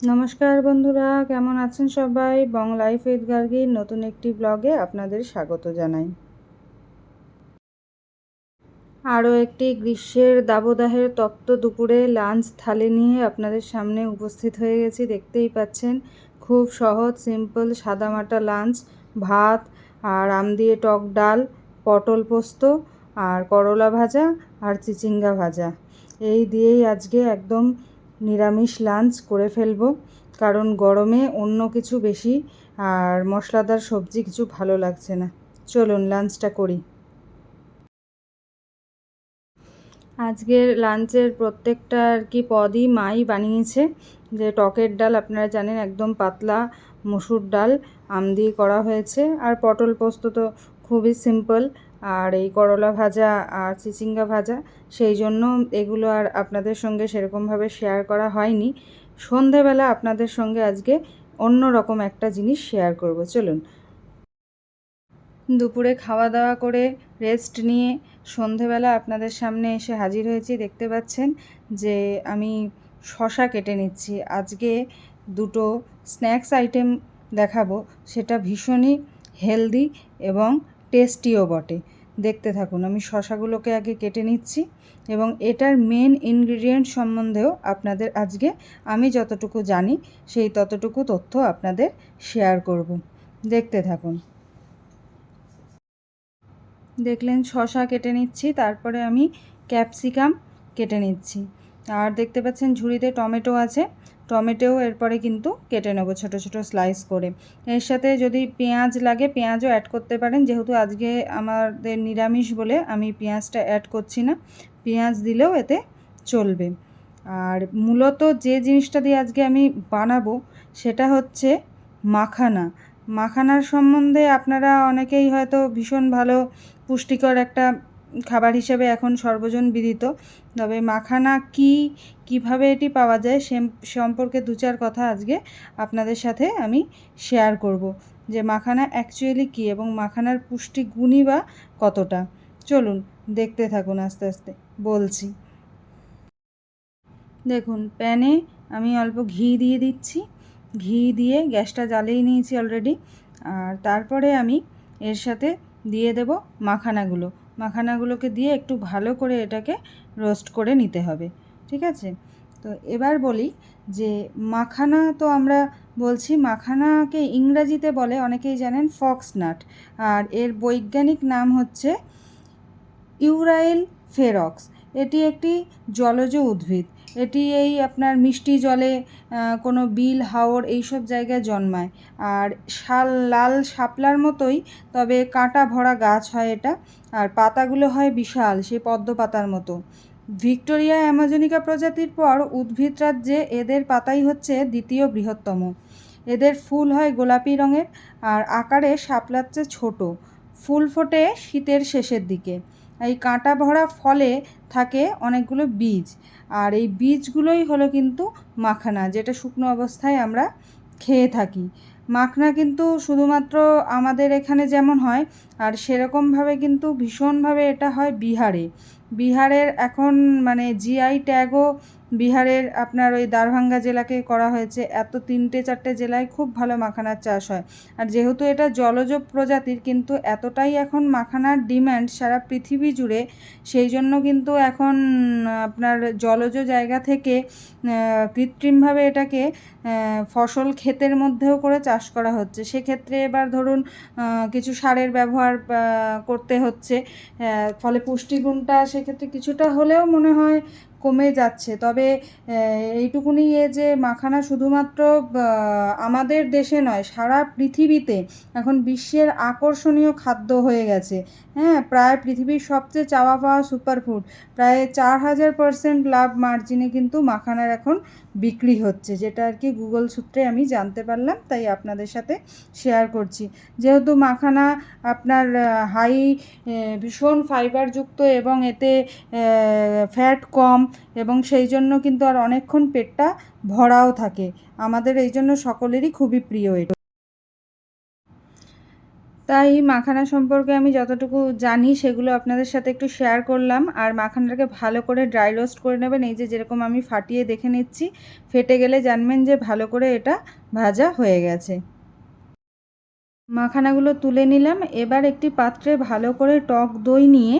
নমস্কার বন্ধুরা, কেমন আছেন সবাই? বং লাইফ উইথ নতুন একটি ব্লগে আপনাদের স্বাগত জানাই। আরও একটি গ্রীষ্মের দাবদাহের তপ্ত দুপুরে লাঞ্চ থালি নিয়ে আপনাদের সামনে উপস্থিত হয়ে গেছি, দেখতেই পাচ্ছেন। খুব সহজ, সিম্পল, সাদামাটা লাঞ্চ, ভাত আর আম দিয়ে টক ডাল, পটল পোস্ত আর করলা ভাজা আর চিচিঙ্গা ভাজা। এই দিয়েই আজকে একদম নিরামিষ লাঞ্চ করে ফেলব। কারণ গরমে অন্য কিছু বেশি আর মশলাদার সবজি কিছু ভালো লাগছে না। চলুন লাঞ্চটা করি। আজকের লাঞ্চের প্রত্যেকটা আর কি পদই মাই বানিয়েছে। যে টকের ডাল আপনারা জানেন একদম পাতলা মসুর ডাল, আম দিয়ে করা হয়েছে। আর পটল পোস্ত তো খুবই সিম্পল আর এই করলা ভাজা আর চিচিঙ্গা ভাজা, সেই জন্য এগুলো আর আপনাদের সঙ্গে সেরকমভাবে শেয়ার করা হয়নি। সন্ধেবেলা আপনাদের সঙ্গে আজকে অন্য রকম একটা জিনিস শেয়ার করব, চলুন। দুপুরে খাওয়া দাওয়া করে রেস্ট নিয়ে সন্ধেবেলা আপনাদের সামনে এসে হাজির হয়েছি, দেখতে পাচ্ছেন যে আমি শশা কেটে নিচ্ছি। আজকে দুটো স্ন্যাক্স আইটেম দেখাবো, সেটা ভীষণই হেলদি এবং টেস্টিও বটে। দেখতে থাকুন। আমি শশাগুলোকে আগে কেটে নিচ্ছি এবং এটার মেন ইনগ্রিডিয়েন্ট সম্বন্ধেও আপনাদের আজকে আমি যতটুকু জানি, সেই ততটুকু তথ্য আপনাদের শেয়ার করব। দেখতে থাকুন। দেখলেন, শশা কেটে নিচ্ছি, তারপরে আমি ক্যাপসিকাম কেটে নিচ্ছি। আর দেখতে পাচ্ছেন, ঝুড়িতে টমেটো আছে। টমেটোও এরপরে কিন্তু কেটে নেব ছোটো ছোটো স্লাইস করে। এর সাথে যদি পেঁয়াজ লাগে, পেঁয়াজও অ্যাড করতে পারেন। যেহেতু আজকে আমাদের নিরামিষ বলে আমি পেঁয়াজটা অ্যাড করছি না, পেঁয়াজ দিলেও এতে চলবে। আর মূলত যে জিনিসটা দিয়ে আজকে আমি বানাবো, সেটা হচ্ছে মাখানা। মাখানার সম্বন্ধে আপনারা অনেকেই হয়তো ভীষণ ভালো পুষ্টিকর একটা খাবার হিসেবে এখন সর্বজন বিদিত। তবে মাখানা কি, কীভাবে এটি পাওয়া যায় সে সম্পর্কে দু চার কথা আজকে আপনাদের সাথে আমি শেয়ার করব। যে মাখানা অ্যাকচুয়ালি কী এবং মাখানার পুষ্টি গুণই বা কতটা? চলুন দেখতে থাকুন আস্তে আস্তে, বলছি। দেখুন, প্যানে আমি অল্প ঘি দিয়ে দিচ্ছি। ঘি দিয়ে গ্যাসটা জ্বালিয়ে নিয়েছি অলরেডি আর তারপরে আমি এর সাথে দিয়ে দেব মাখানাগুলো। মাখানাগুলোকে দিয়ে একটু ভালো করে এটাকে রোস্ট করে নিতে হবে, ঠিক আছে? তো এবার বলি যে মাখানা তো আমরা বলছি, মাখানাকে ইংরাজিতে বলে অনেকেই জানেন ফক্স নাট, আর এর বৈজ্ঞানিক নাম হচ্ছে ইউরাইল ফেরক্স। এটি একটি জলজ উদ্ভিদ, এটি এই আপনার মিষ্টি জলে কোনো বিল, হাওর এইসব জায়গায় জন্মায়, আর শাল, লাল শাপলার মতোই, তবে কাঁটা ভরা গাছ হয় এটা আর পাতাগুলো হয় বিশাল, সেই পদ্ম পাতার মতো। ভিক্টোরিয়া অ্যামাজনিকা প্রজাতির পর উদ্ভিদ রাজ্যে এদের পাতাই হচ্ছে দ্বিতীয় বৃহত্তম। এদের ফুল হয় গোলাপি রঙের আর আকারে শাপলার চেয়ে ছোটো। ফুল ফোটে শীতের শেষের দিকে। এই কাঁটা ভরা ফলে থাকে অনেকগুলো বীজ। আর এই বীজগুলোই হলো কিন্তু মাখানা, যেটা শুকনো অবস্থায় আমরা খেয়ে থাকি। মাখনা কিন্তু শুধুমাত্র আমাদের এখানে যেমন হয়, আর সেরকমভাবে কিন্তু ভীষণভাবে এটা হয় বিহারে। বিহারের এখন মানে জিআই ট্যাগও বিহারের আপনার ওই দারভাঙ্গা জেলাকে করা হয়েছে। এত তিনটে, চারটে জেলায় খুব ভালো মাখানার চাষ হয়। আর যেহেতু এটা জলজ প্রজাতির, কিন্তু এতটাই এখন মাখানার ডিম্যান্ড সারা পৃথিবী জুড়ে, সেই জন্য কিন্তু এখন আপনার জলজ জায়গা থেকে কৃত্রিমভাবে এটাকে ফসল ক্ষেতের মধ্যেও করে চাষ করা হচ্ছে। সেক্ষেত্রে এবার ধরুন কিছু সারের ব্যবহার করতে হচ্ছে। ফলে পুষ্টিগুণটা সেক্ষেত্রে কিছুটা হলেও মনে হয় কমে যাচ্ছে। তবে এইটুকুনি এ যে মাখানা শুধুমাত্র আমাদের দেশে নয়, সারা পৃথিবীতে এখন বিশ্বের আকর্ষণীয় খাদ্য হয়ে গেছে। হ্যাঁ প্রায় পৃথিবীর সবচেয়ে চাওয়া পাওয়া সুপারফুড প্রায় চার হাজার পারসেন্ট লাভ মার্জিনে কিন্তু মাখানার এখন বিক্রি হচ্ছে, যেটা আর কি গুগল সূত্রে আমি জানতে পারলাম, তাই আপনাদের সাথে শেয়ার করছি। যেহেতু মাখানা আপনার হাই ভীষণ ফাইবারযুক্ত এবং এতে ফ্যাট কম এবং সেই জন্য কিন্তু আর অনেকক্ষণ পেটটা ভরাও থাকে। আমাদের এই জন্য সকলেরই খুবই প্রিয় এটা। তাই মাখানা সম্পর্কে আমি যতটুকু জানি সেগুলো আপনাদের সাথে একটু শেয়ার করলাম। আর মাখানাটাকে ভালো করে ড্রাই রোস্ট করে নেবেন। এই যে যেরকম আমি ফাটিয়ে দেখে নিচ্ছি, ফেটে গেলে জানবেন যে ভালো করে এটা ভাজা হয়ে গেছে। মাখানাগুলো তুলে নিলাম। এবার একটি পাত্রে ভালো করে টক দই নিয়ে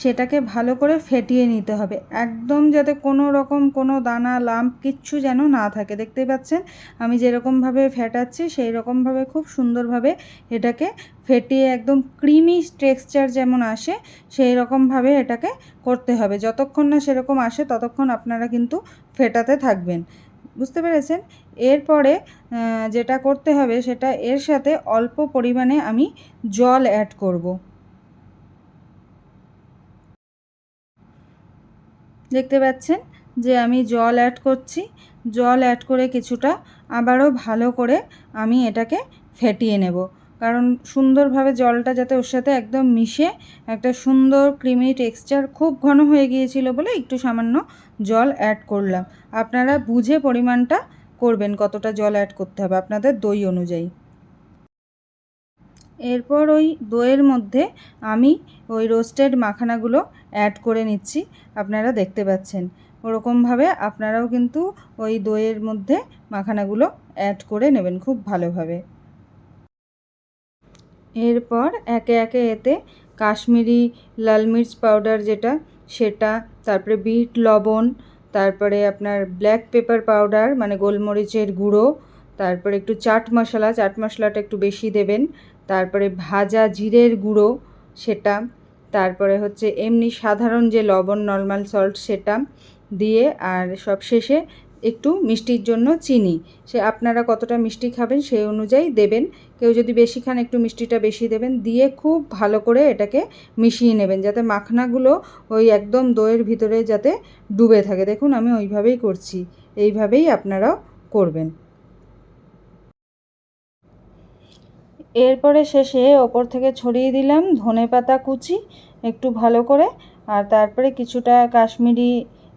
সেটাকে ভালো করে ফেটিয়ে নিতে হবে। একদম যাতে কোনো রকম কোনো দানা লাম্প কিচ্ছু যেন না থাকে। দেখতেই পাচ্ছেন? আমি যেরকমভাবে ফেটাচ্ছি সেই রকমভাবে খুব সুন্দরভাবে এটাকে ফেটিয়ে একদম ক্রিমি টেক্সচার যেমন আসে সেই রকমভাবে এটাকে করতে হবে। যতক্ষণ না সেরকম আসে, ততক্ষণ আপনারা কিন্তু ফেটাতে থাকবেন। বুঝতে পেরেছেন? এরপরে যেটা করতে হবে সেটা এর সাথে অল্প পরিমাণে আমি জল অ্যাড করব। দেখতে পাচ্ছেন যে আমি জল অ্যাড করছি। জল অ্যাড করে কিছুটা আবারও ভালো করে আমি এটাকে ফেটিয়ে নেব। কারণ সুন্দরভাবে জলটা যাতে ওর সাথে একদম মিশে, একটা সুন্দর, ক্রিমি টেক্সচার খুব ঘন হয়ে গিয়েছিল বলে একটু সামান্য জল অ্যাড করলাম। আপনারা বুঝে পরিমাণটা করবেন কতটা জল অ্যাড করতে হবে আপনাদের দই অনুযায়ী। এরপর ওই দইয়ের মধ্যে আমি ওই রোস্টেড মাখানাগুলো অ্যাড করে নিচ্ছি, আপনারা দেখতে পাচ্ছেন। ওরকমভাবে আপনারাও কিন্তু ওই দইয়ের মধ্যে মাখানাগুলো অ্যাড করে নেবেন খুব ভালোভাবে। এরপর একে একে এতে কাশ্মীরি লাল মির্চ পাউডার যেটা, সেটা তারপরে বিট লবণ, তারপরে আপনার ব্ল্যাক পেপার পাউডার মানে গোলমরিচের গুঁড়ো, তারপরে একটু চাট মশলা, চাট মশলাটা একটু বেশি দেবেন, তারপরে ভাজা জিরের গুঁড়ো সেটা, তারপরে হচ্ছে এমনি সাধারণ যে লবণ নর্মাল সল্ট সেটা দিয়ে, আর সব শেষে একটু মিষ্টির জন্য চিনি, সে আপনারা কতটা মিষ্টি খাবেন সেই অনুযায়ী দেবেন কেউ যদি বেশি খান, একটু মিষ্টিটা বেশি দেবেন, দিয়ে খুব ভালো করে এটাকে মিশিয়ে নেবেন, যাতে মাখনাগুলো ওই একদম দইয়ের ভিতরে যাতে ডুবে থাকে। দেখুন, আমি ওইভাবেই করছি, এইভাবেই আপনারাও করবেন। এরপরে শেষে ওপর থেকে ছড়িয়ে দিলাম ধনে পাতা কুচি একটু ভালো করে, আর তারপরে কিছুটা কাশ্মীরি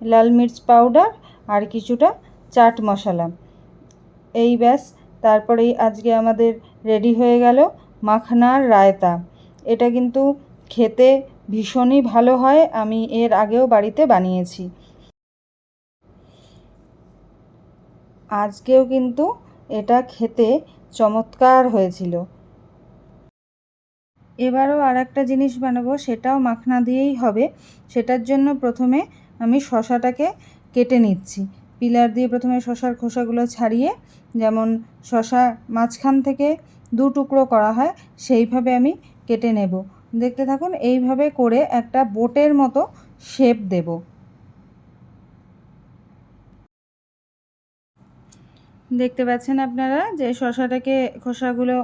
লাল মির্চ পাউডার আর কিছুটা চাট মশলা। এই ব্যাস, তারপরেই আজকে আমাদের রেডি হয়ে গেল মাখনার রায়তা। এটা কিন্তু খেতে ভীষণই ভালো হয়, আমি এর আগেও বাড়িতে বানিয়েছি। আজকেও কিন্তু এটা খেতে চমৎকার হয়েছিল। এবারও আর একটা জিনিস বানাবো, সেটাও মাখনা দিয়েই হবে। সেটার জন্য প্রথমে আমি শশাটাকে কেটে নিচ্ছি। পিলার দিয়ে প্রথমে শশার খোসাগুলো ছাড়িয়ে, যেমন শশা মাঝখান থেকে দু টুকরো করা হয়, সেইভাবে আমি কেটে নেব। দেখতে থাকুন, এইভাবে করে একটা বোটের মতো শেপ দেব। দেখতে পাচ্ছেন আপনারা যে শশাটাকে, খোসাগুলো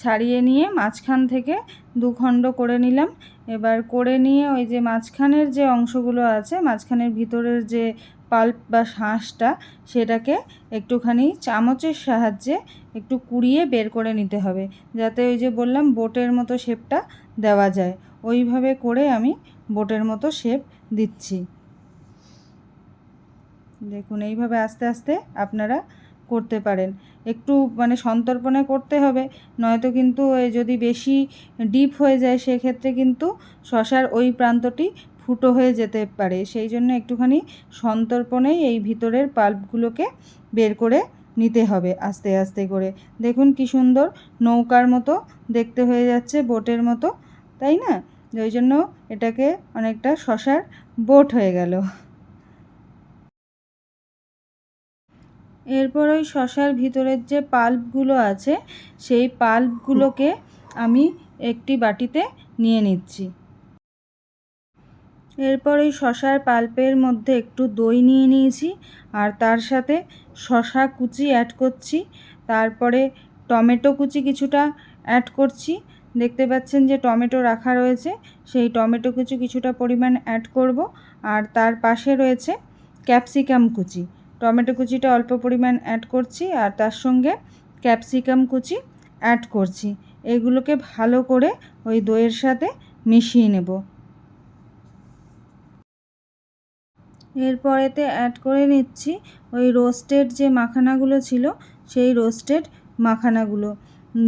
ছাড়িয়ে নিয়ে মাঝখান থেকে দু খণ্ড করে নিলাম। এবার করে নিয়ে ওই যে মাঝখানের যে অংশগুলো আছে, মাঝখানের ভিতরের যে পাল্প বা শাঁসটা সেটাকে একটুখানি চামচের সাহায্যে একটু কুড়িয়ে বের করে নিতে হবে। যাতে ওই যে বললাম বোটের মতো শেপটা দেওয়া যায়। ওইভাবে করে আমি বোটের মতো শেপ দিচ্ছি। দেখুন, এইভাবে আস্তে আস্তে আপনারা করতে পারেন। একটু মানে সন্তর্পণে করতে হবে, নয়তো কিন্তু যদি বেশি ডিপ হয়ে যায়, সেক্ষেত্রে কিন্তু শশার ওই প্রান্তটি ফুটো হয়ে যেতে পারে। সেই জন্য একটুখানি সন্তর্পণেই এই ভিতরের পাল্পগুলোকে বের করে নিতে হবে আস্তে আস্তে করে। দেখুন কি সুন্দর নৌকার মতো দেখতে হয়ে যাচ্ছে, বোটের মতো, তাই না? ওই জন্য এটাকে অনেকটা শশার বোট হয়ে গেল। এরপর ওই শশার ভিতরের যে পাল্পগুলো আছে, সেই পাল্পগুলোকে আমি একটি বাটিতে নিয়ে নিচ্ছি। এরপর ওই শশার পাল্পের মধ্যে একটু দই নিয়ে নিয়েছি আর তার সাথে শশা কুচি অ্যাড করছি। তারপরে টমেটো কুচি কিছুটা অ্যাড করছি। দেখতে পাচ্ছেন যে টমেটো রাখা রয়েছে, সেই টমেটো কুচি কিছুটা পরিমাণ অ্যাড করব। আর তার পাশে রয়েছে ক্যাপসিকাম কুচি। টমেটো কুচিটা অল্প পরিমাণ অ্যাড করছি আর তার সঙ্গে ক্যাপসিকাম কুচি অ্যাড করছি। এগুলোকে ভালো করে ওই দইয়ের সাথে মিশিয়ে নেব। এরপরেতে অ্যাড করে নিচ্ছি ওই রোস্টেড যে মাখানাগুলো ছিল, সেই রোস্টেড মাখানাগুলো।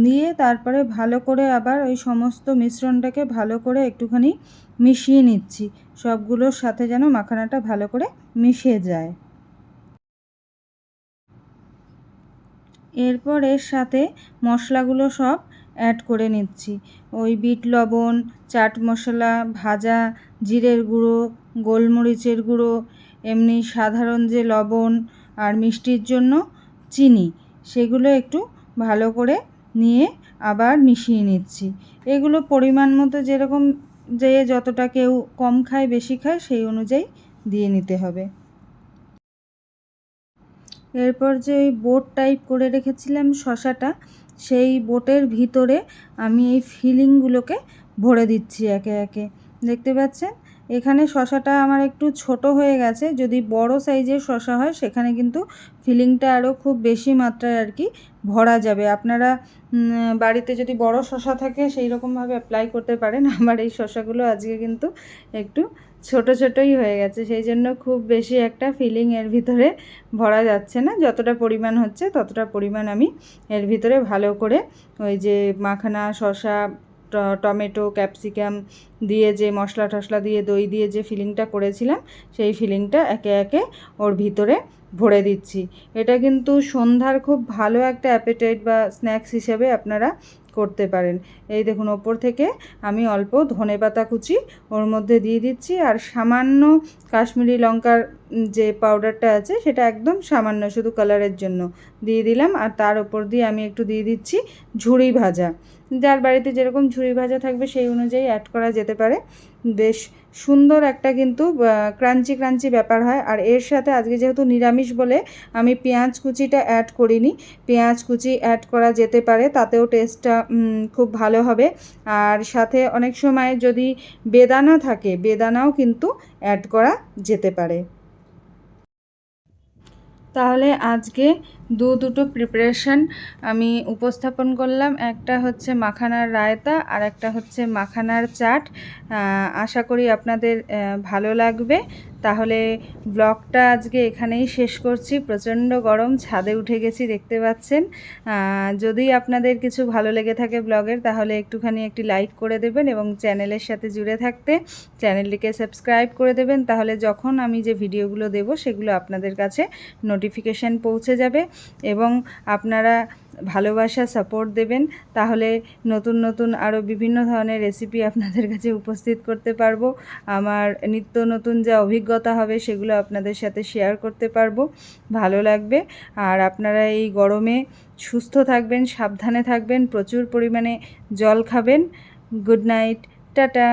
দিয়ে তারপরে ভালো করে আবার ওই সমস্ত মিশ্রণটাকে ভালো করে একটুখানি মিশিয়ে নিচ্ছি, সবগুলোর সাথে যেন মাখানাটা ভালো করে মিশে যায়। এরপর এর সাথে মশলাগুলো সব অ্যাড করে নিচ্ছি। ওই বিট লবণ, চাট মশলা, ভাজা, জিরের গুঁড়ো, গোলমরিচের গুঁড়ো এমনি সাধারণ যে লবণ আর মিষ্টির জন্য চিনি, সেগুলো একটু ভালো করে নিয়ে আবার মিশিয়ে নিচ্ছি। এগুলো পরিমাণ মতো যেরকম যে যতটা কেউ কম খায়, বেশি খায়, সেই অনুযায়ী দিয়ে নিতে হবে। এরপর যে ওই বোট টাইপ করে রেখেছিলাম শশাটা, সেই বোটের ভিতরে আমি এই ফিলিংগুলোকে ভরে দিচ্ছি একে একে। দেখতে পাচ্ছেন? এখানে শশাটা আমার একটু ছোট হয়ে গেছে। যদি বড় সাইজের শশা হয়, সেখানে কিন্তু ফিলিংটা আরও খুব বেশি মাত্রায় আর কি ভরা যাবে। আপনারা বাড়িতে যদি বড় শশা থাকে সেই রকমভাবে অ্যাপ্লাই করতে পারেন। আমার এই শশাগুলো আজকে কিন্তু একটু ছোট ছোটই হয়ে গেছে। সেই জন্য খুব বেশি একটা ফিলিং এর ভিতরে ভরা যাচ্ছে না। যতটা পরিমাণ হচ্ছে, ততটা পরিমাণ আমি এর ভিতরে ভালো করে ওই যে মাখানা শশা টমেটো, ক্যাপসিকাম দিয়ে যে মশলা টশলা দিয়ে দই দিয়ে যে ফিলিংটা করেছিলাম, সেই ফিলিংটা একে একে ওর ভিতরে ভরে দিচ্ছি। এটা কিন্তু সন্ধ্যার খুব ভালো একটা অ্যাপেটাইট বা স্ন্যাক্স হিসেবে আপনারা করতে পারেন। এই দেখুন, ওপর থেকে আমি অল্প ধনে পাতা কুচি ওর মধ্যে দিয়ে দিচ্ছি আর সামান্য কাশ্মীরি লঙ্কার যে পাউডারটা আছে সেটা একদম সামান্য, শুধু কালারের জন্য দিয়ে দিলাম আর তার ওপর দিয়ে আমি একটু দিয়ে দিচ্ছি ঝুড়ি ভাজা। যার বাড়িতে যেরকম ঝুড়ি ভাজা থাকবে সেই অনুযায়ী অ্যাড করা যেতে পারে। বেশ সুন্দর একটা কিন্তু ক্রাঞ্চি ক্রাঞ্চি ব্যাপার হয়। আর এর সাথে আজকে যেহেতু নিরামিষ বলে আমি পেঁয়াজ কুচিটা অ্যাড করিনি। পেঁয়াজ কুচি অ্যাড করা যেতে পারে, তাতেও টেস্টটা খুব ভালো হবে। আর সাথে অনেক সময় যদি বেদানা থাকে, বেদানাও কিন্তু অ্যাড করা যেতে পারে। তাহলে আজকে দু দুটো প্রিপারেশান আমি উপস্থাপন করলাম। একটা হচ্ছে মাখানার রায়তা আর একটা হচ্ছে মাখানার চাট। আশা করি আপনাদের ভালো লাগবে। তাহলে ব্লগটা আজকে এখানেই শেষ করছি। প্রচণ্ড গরম, ছাদে উঠে গেছি, দেখতে পাচ্ছেন। যদি আপনাদের কিছু ভালো লেগে থাকে ব্লগের, তাহলে একটুখানি একটি লাইক করে দেবেন এবং চ্যানেলের সাথে জুড়ে থাকতে চ্যানেলটিকে সাবস্ক্রাইব করে দেবেন। তাহলে যখন আমি যে ভিডিওগুলো দেব, সেগুলো আপনাদের কাছে নোটিফিকেশান পৌঁছে যাবে। এবং আপনারা ভালোবাসা সাপোর্ট দেবেন, তাহলে নতুন নতুন আরও বিভিন্ন ধরনের রেসিপি আপনাদের কাছে উপস্থিত করতে পারব। আমার নিত্য নতুন যা অভিজ্ঞতা হবে, সেগুলো আপনাদের সাথে শেয়ার করতে পারব। ভালো লাগবে। আর আপনারা এই গরমে সুস্থ থাকবেন, সাবধানে থাকবেন, প্রচুর পরিমাণে জল খাবেন। Good night tata!